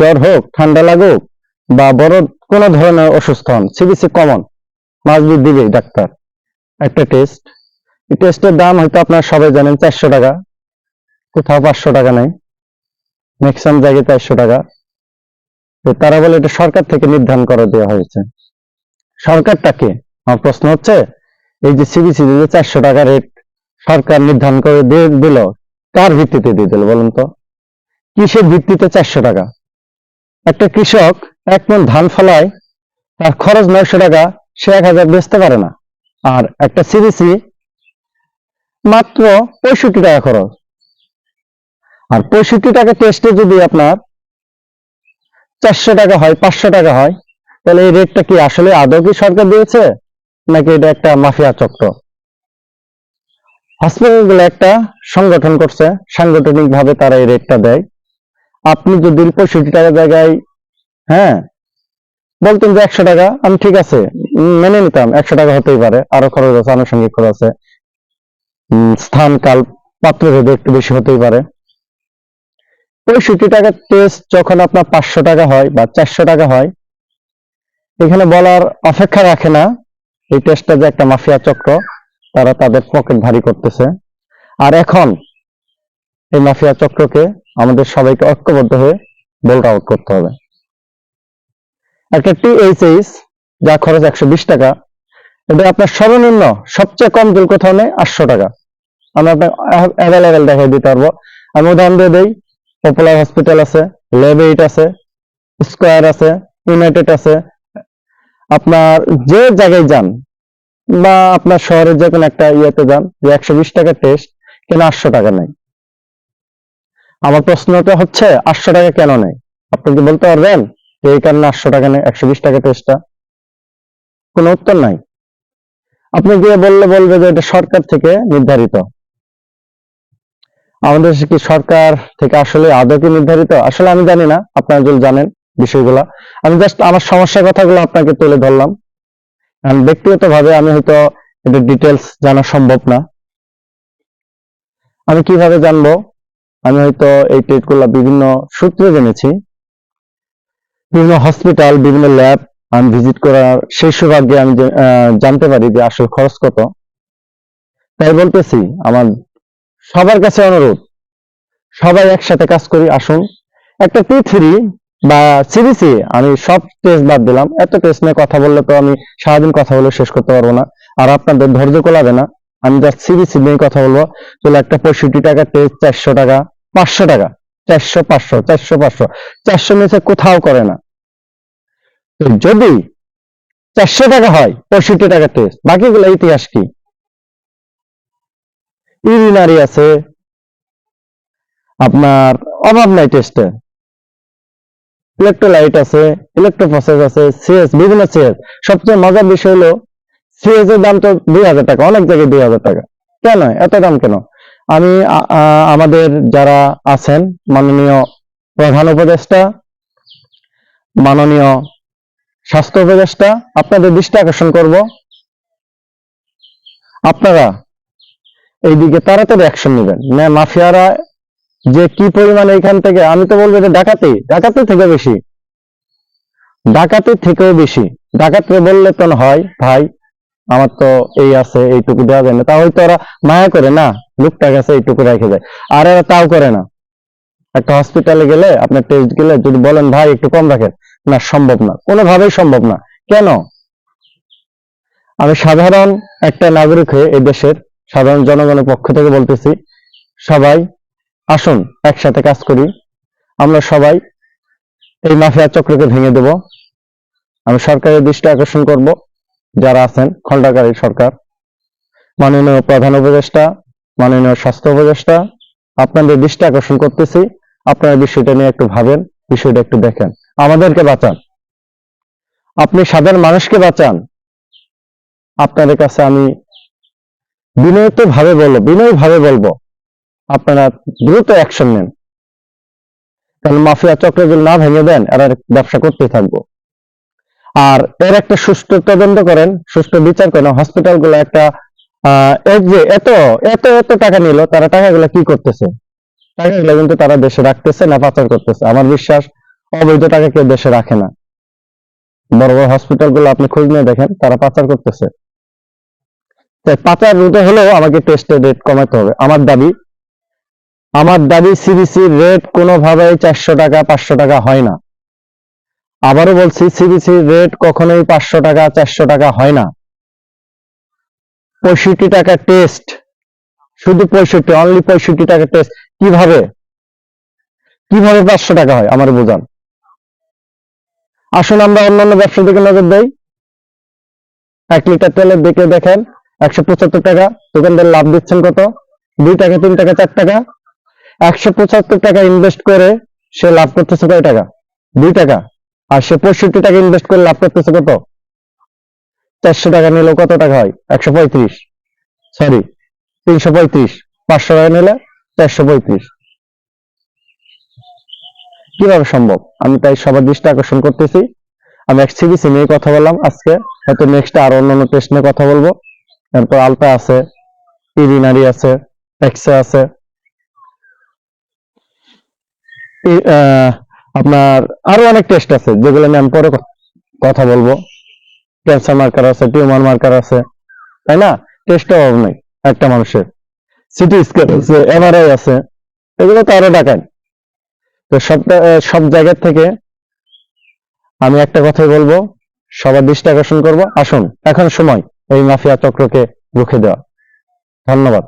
জ্বর হোক, ঠান্ডা লাগুক বা বড় কোনো ধরনের অসুস্থ হন সিবিসি কমন মাসবি দিবে ডাক্তার। একটা টেস্ট এই টেস্টের দাম হয়তো আপনারা সবাই জানেন, চারশো টাকা। কোথাও পাঁচশো টাকা নেই। ম্যাক্সিমাম জায়গায় চারশো টাকা। তো তারা বলে এটা সরকার থেকে নির্ধারণ করে দেওয়া হয়েছে। সরকারটাকে আমার প্রশ্ন হচ্ছে, এই যে সিবিসি যে চারশো টাকা রেট সরকার নির্ধারণ করে দিয়ে দিল, কার ভিত্তিতে দিয়ে দিল বলুন তো? কিসের ভিত্তিতে চারশো টাকা? একটা কৃষক এক মন ধান ফলায়, তার খরচ নয়শো টাকা, সে এক হাজার বেচতে পারে না। আর একটা সিবিসি মাত্র পঁয়ষট্টি টাকা খরচ। আর পঁয়ষট্টি টাকা টেস্টে যদি আপনার চারশো টাকা হয়, পাঁচশো টাকা হয়, তাহলে এই রেটটা কি আসলে আদৌ কি সরকার দিয়েছে? নাকি এটা একটা মাফিয়া চক্র? হসপিটাল একটা সংগঠন করছে সাংগঠনিক ভাবে তারা এই রেটটা দেয়। আপনি যদি পঁয়ষট্টি টাকা জায়গায় হ্যাঁ বলতেন যে একশো টাকা, আমি ঠিক আছে মেনে নিতাম, একশো টাকা হতেই পারে, আরও খরচ আছে, আনুষঙ্গিক খরচ আছে। স্থান, কাল, পাত্র ভেদে একটু বেশি হতেই পারে। পঁয়ষট্টি টাকার টেস্ট যখন আপনার পাঁচশো টাকা হয় বা চারশো টাকা হয়, এখানে বলার অপেক্ষা রাখে না, এই টেস্টটা যে একটা মাফিয়া চক্র, তারা তাদের পকেট ভারী করতেছে। আর এখন এই মাফিয়া চক্রকে আমাদের সবাইকে ঐক্যবদ্ধ হয়ে বোল্ট আউট করতে হবে। একটা টিএইচএইচ যা খরচ একশো বিশ টাকা, এটা আপনার সর্বনিম্ন সবচেয়ে কম বিল কোথাও নেই, আটশো টাকা। আমি আপনার অ্যাভেলেবেল দেখাই দিতে পারব। আমি উদাহরণ দিয়ে দিই পপুলার হসপিটাল আছে লেব এইট আছে স্কোয়ার আছে ইউনাইটেড আছে। আপনার যে জায়গায় যান বা আপনার শহরের যে কোনো একটা ইয়েতে যান, যে একশো টাকার টেস্ট কেন আটশো টাকা নেই। আমার প্রশ্নটা হচ্ছে, আটশো টাকা কেন নেই? আপনি কি বলতে পারবেন এই কারণে আটশো টাকা নেই, একশো বিশ টাকা টেস্টটা কোনো উত্তর নাই। আপনি গিয়ে বললে বলবে যে এটা সরকার থেকে নির্ধারিত। আমাদের কি সরকার থেকে আসলে আদৌ কি নির্ধারিত? আসলে আমি জানি না, আপনারা যদি জানেন বিষয়গুলা। আমি জাস্ট আমার সমস্যার কথাগুলো আপনাকে তুলে ধরলাম। কারণ ব্যক্তিগতভাবে আমি হয়তো এটা ডিটেলস জানা সম্ভব না। আমি কীভাবে জানব? আমি হয়তো এই টেস্টগুলো বিভিন্ন সূত্রে জেনেছি। বিভিন্ন হসপিটাল বিভিন্ন ল্যাব আমি ভিজিট করার সেই সৌভাগ্যে আমি জানতে পারি যে আসল খরচ কত। তাই বলতেছি, আমার সবার কাছে অনুরোধ, সবাই একসাথে কাজ করি, আসুন। একটা টি থ্রি বা সিবিসি আমি সব টেস্ট বাদ দিলাম। এত টেস্ট নিয়ে কথা বললে তো আমি সারাদিন কথা বলে শেষ করতে পারব না। আর আপনাদের ধৈর্য কোলাবে না। আমি জাস্ট সিবিসি নিয়ে কথা বলব। তাহলে একটা পঁয়ষট্টি টাকা টেস্ট চারশো টাকা। পাঁচশো টাকা। চারশো, পাঁচশো চারশো পাঁচশো। চারশো নিচে কোথাও করে না। যদি চারশো টাকা হয়, পঁয়ষট্টি টাকা টেস্ট বাকিগুলো ইতিহাস কি? ইউরিনারি আছে। আপনার অভাব নাই টেস্টে ইলেকট্রোলাইট আছে ইলেকট্রোফসেস আছে সিএস বিভিন্ন সিএস সবচেয়ে মজার বিষয় হলো সিএস এর দাম তো দুই হাজার টাকা, অনেক জায়গায় দুই হাজার টাকা। কেন? এত দাম কেন? আমি আমাদের যারা আছেন, মাননীয় প্রধান উপদেষ্টা, মাননীয় স্বাস্থ্য উপদেষ্টা, আপনাদের দৃষ্টি আকর্ষণ করব। আপনারা এইদিকে তাড়াতাড়ি অ্যাকশন নেবেন। না, মাফিয়ারা যে কি পরিমাণে এখান থেকে, আমি তো বলব এটা ডাকাতি ডাকাতি থেকে বেশি। ডাকাতি থেকেও বেশি। ডাকাতরে বললে তো হয়, ভাই আমার তো এই আছে, এইটুকু দেওয়া যায় না। তা হয়তো ওরা মায়া করে না লোকটা গেছে এইটুকু রেখে যায় আর এরা তাও করে না। একটা হসপিটালে গেলে, আপনার টেস্ট গেলে যদি বলেন, ভাই, একটু কম রাখেন। না, সম্ভব না। কোনোভাবেই সম্ভব না। কেন? আমি সাধারণ একটা নাগরিক হয়ে এই দেশের সাধারণ জনগণের পক্ষ থেকে বলতেছি, সবাই আসুন, একসাথে কাজ করি। আমরা সবাই এই মাফিয়া চক্রকে ভেঙে দেব। আমি সরকারের দৃষ্টি আকর্ষণ করব। যারা আছেন খণ্ডাকারী সরকার, মাননীয় প্রধান উপদেষ্টা, মাননীয় স্বাস্থ্য উপদেষ্টা, আপনাদের দৃষ্টি আকর্ষণ করতেছি। আপনারা বিষয়টা নিয়ে একটু ভাবেন, বিষয়টা একটু দেখেন। আমাদেরকে বাঁচান। আপনি সাধারণ মানুষকে বাঁচান। আপনাদের কাছে আমি বিনয়িত ভাবে বলব বিনয় ভাবে বলব, আপনারা দ্রুত অ্যাকশন নেন। কারণ মাফিয়া চক্র যদি না ভেঙে দেন, এরা ব্যবসা করতে থাকব। আর এর একটা সুষ্ঠু তদন্ত করেন, সুষ্ঠু বিচার করেন হসপিটালগুলো একটা যে এত এত এত টাকা নিল, তারা টাকাগুলো কি করতেছে? টাকাগুলো কিন্তু তারা দেশে রাখতেছে না, পাচার করতেছে। আমার বিশ্বাস, অবৈধ টাকা কেউ দেশে রাখে না। বড় বড় হসপিটালগুলো আপনি খোঁজ নিয়ে দেখেন, তারা পাচার করতেছে। পাচার রুটে হলেও আমাকে টেস্টের রেট কমাতে হবে। আমার দাবি আমার দাবি সিবিসির রেট কোনোভাবেই চারশো টাকা, পাঁচশো টাকা হয় না। আবারও বলছি সিবিসির রেট কখনোই পাঁচশো টাকা, চারশো টাকা হয় না। পঁয়ষট্টি টাকা টেস্ট শুধু পঁয়ষট্টি অনলি পঁয়ষট্টি টাকা টেস্ট কীভাবে? কীভাবে পাঁচশো টাকা হয়, আমার বোঝান। আসুন আমরা অন্যান্য ব্যবসা দিকে নজর দেই। এক লিটার তেলের দিকে দেখেন, একশো পঁচাত্তর টাকা। দোকানদার লাভ দিচ্ছেন কত? দুই টাকা, তিন টাকা, চার টাকা। একশো পঁচাত্তর টাকা ইনভেস্ট করে সে লাভ করতেছে কয় টাকা? দুই টাকা। আর সে পঁয়ষট্টি টাকা ইনভেস্ট করে লাভ করতেছে কত? চারশো টাকা নিলেও কত টাকা হয়? একশো পঁয়ত্রিশ। সরি তিনশো পঁয়ত্রিশ। পাঁচশো টাকা নিলে চারশো পঁয়ত্রিশ। কীভাবে সম্ভব? আমি তাই সবার দৃষ্টি আকর্ষণ করতেছি। আমি এক সিবিসি নিয়ে কথা বললাম আজকে। হয়তো নেক্সট আরও অন্যান্য টেস্ট নিয়ে কথা বলব। তারপর আলতা আছে ইরিনারি আছে এক্সে আছে। আপনার আরও অনেক টেস্ট আছে, যেগুলো নিয়ে আমি পরে কথা বলব। ক্যান্সার মার্কার আছে টিউমার মার্কার আছে, তাই না? টেস্ট অভাব নেই একটা মানুষের। সিটি স্ক্যান আছে এমআরআই আছে, এগুলো তো আরও টাকায় তো সব সব জায়গার থেকে আমি একটা কথাই বলব, সবার দৃষ্টি আকর্ষণ করব। আসুন, এখন সময়, এই মাফিয়া চক্রকে রুখে দেওয়া। ধন্যবাদ।